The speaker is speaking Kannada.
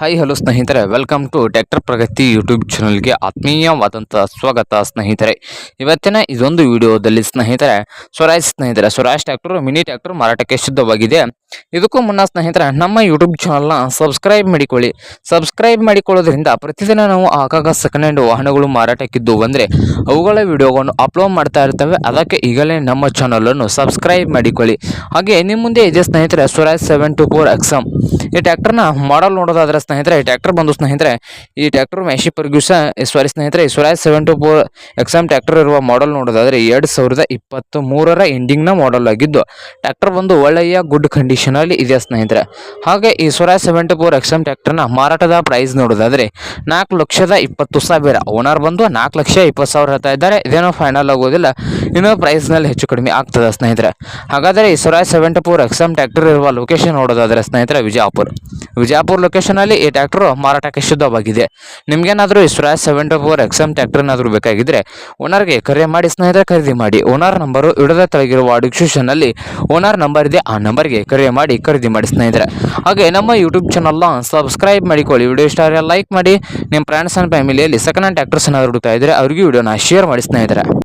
ಹಾಯ್ ಹಲೋ ಸ್ನೇಹಿತರೆ. Welcome to tractor Pragati YouTube ಚಾನಲ್ಗೆ ಆತ್ಮೀಯವಾದಂಥ ಸ್ವಾಗತ ಸ್ನೇಹಿತರೆ. ಇವತ್ತಿನ ಇದೊಂದು ವಿಡಿಯೋದಲ್ಲಿ ಸ್ನೇಹಿತರೆ, ಸ್ವರಾಜ್ ಸ್ನೇಹಿತರೆ, ಸ್ವರಾಜ್ ಟ್ಯಾಕ್ಟರ್ ಮಿನಿ ಟ್ಯಾಕ್ಟರ್ ಮಾರಾಟಕ್ಕೆ ಸಿದ್ಧವಾಗಿದೆ. ಇದಕ್ಕೂ ಮುನ್ನ ಸ್ನೇಹಿತರೆ, ನಮ್ಮ ಯೂಟ್ಯೂಬ್ ಚಾನಲ್ನ ಸಬ್ಸ್ಕ್ರೈಬ್ ಮಾಡಿಕೊಳ್ಳಿ. ಸಬ್ಸ್ಕ್ರೈಬ್ ಮಾಡಿಕೊಳ್ಳೋದ್ರಿಂದ ಪ್ರತಿದಿನ ನಾವು ಆಗಾಗ ಸೆಕೆಂಡ್ ಹ್ಯಾಂಡ್ ವಾಹನಗಳು ಮಾರಾಟಕ್ಕಿದ್ದು ಅಂದರೆ ಅವುಗಳ ವಿಡಿಯೋಗಳನ್ನು ಅಪ್ಲೋಡ್ ಮಾಡ್ತಾ ಇರ್ತವೆ. ಅದಕ್ಕೆ ಈಗಲೇ ನಮ್ಮ ಚಾನಲನ್ನು ಸಬ್ಸ್ಕ್ರೈಬ್ ಮಾಡಿಕೊಳ್ಳಿ. ಹಾಗೆ ನಿಮ್ಮ ಮುಂದೆ ಇದೆ ಸ್ನೇಹಿತರೆ, Swaraj seven two four XM ಈ ಟ್ಯಾಕ್ಟರ್ನ ಮಾಡಲ್ ನೋಡೋದಾದ್ರೆ ಸ್ನೇಹಿತರೆ ಟ್ರ್ಯಾಕ್ಟರ್ ಬಂದು ಸ್ನೇಹಿತರೆ, ಈ ಟ್ರ್ಯಾಕ್ಟರ್ ಮ್ಯಾಶಿ ಪರ್ಗ್ಯೂಸ ಸಾರಿ ಸ್ನೇಹಿತರೆ Swaraj seven two four XM tractor ಇರುವ ಮಾಡಲ್ ನೋಡೋದಾದ್ರೆ, ಎರಡು ಸಾವಿರದ ಇಪ್ಪತ್ತು ಮೂರರ ಎಂಡಿಂಗ್ನ ಮಾಡಲ್ ಆಗಿದ್ದು ಟ್ರ್ಯಾಕ್ಟರ್ ಬಂದು ಒಳ್ಳೆಯ ಗುಡ್ ಕಂಡೀಷನಲ್ಲಿ ಇದೆ ಸ್ನೇಹಿತರೆ. ಹಾಗೆ ಈ Swaraj seven two four XM ಟ್ರ್ಯಾಕ್ಟರ್ನ ಮಾರಾಟದ ಪ್ರೈಸ್ ನೋಡೋದಾದ್ರೆ, ನಾಲ್ಕು ಲಕ್ಷದ ಇಪ್ಪತ್ತು ಸಾವಿರ. ಓನರ್ ಬಂದು ನಾಲ್ಕು ಲಕ್ಷ ಇಪ್ಪತ್ತು ಸಾವಿರ ಹೇಳ್ತಾ ಇದ್ದಾರೆ. ಇದೇನೋ ಫೈನಲ್ ಆಗೋದಿಲ್ಲ. ಇನ್ನೂ ಪ್ರೈಸ್ನಲ್ಲಿ ಹೆಚ್ಚು ಕಡಿಮೆ ಆಗ್ತದೆ ಸ್ನೇಹಿತರೆ. ಹಾಗಾದರೆ ಈ Swaraj seven two four XM tractor ಇರುವ ಲೊಕೇಶನ್ ನೋಡೋದಾದ್ರೆ ಸ್ನೇಹಿತರೆ ವಿಜಯಪುರ ವಿಜಯಪುರ ಲೊಕೇಶನಲ್ಲಿ ಈ ಟ್ರ್ಯಾಕ್ಟರ್ ಮಾರಾಟಕ್ಕೆ ಶುದ್ಧವಾಗಿದೆ. ನಿಮ್ಗೇನಾದರೂ Swaraj seven two four XM tractor ಏನಾದರೂ ಬೇಕಾಗಿದ್ದರೆ ಓನರ್ಗೆ ಕರೆ ಮಾಡಿ, ಸ್ನೇಹಿತರೆ ಖರೀದಿ ಮಾಡಿ. ಓನರ್ ನಂಬರು ಇಡದ ತೆಳಗಿರುವ ಡಿಸ್ಕ್ರಿಪ್ಷನ್ನಲ್ಲಿ ಓನರ್ ನಂಬರ್ ಇದೆ, ಆ ನಂಬರ್ಗೆ ಕರೆ ಮಾಡಿ, ಖರೀದಿ ಮಾಡಿ, ಸ್ನೇಹಿತರೆ. ಹಾಗೆ ನಮ್ಮ ಯೂಟ್ಯೂಬ್ ಚಾನಲ್ನ ಸಬ್ಸ್ಕ್ರೈಬ್ ಮಾಡಿಕೊಳ್ಳಿ. ವಿಡಿಯೋ ಇಷ್ಟ ಲೈಕ್ ಮಾಡಿ. ನಿಮ್ಮ ಫ್ರೆಂಡ್ಸ್ ಆ್ಯಂಡ್ ಫ್ಯಾಮಿಲಿಯಲ್ಲಿ ಸೆಕೆಂಡ್ ಹ್ಯಾಂಡ್ ಟ್ಯಾಕ್ಟರ್ಸ್ ಏನಾದರೂ ಹುಡುಕ್ತಾ ಇದ್ದರೆ ಅವ್ರಿಗೂ ವಿಡಿಯೋನ ಶೇರ್ ಮಾಡಿ, ಸ್ನೇಹಿತರೆ.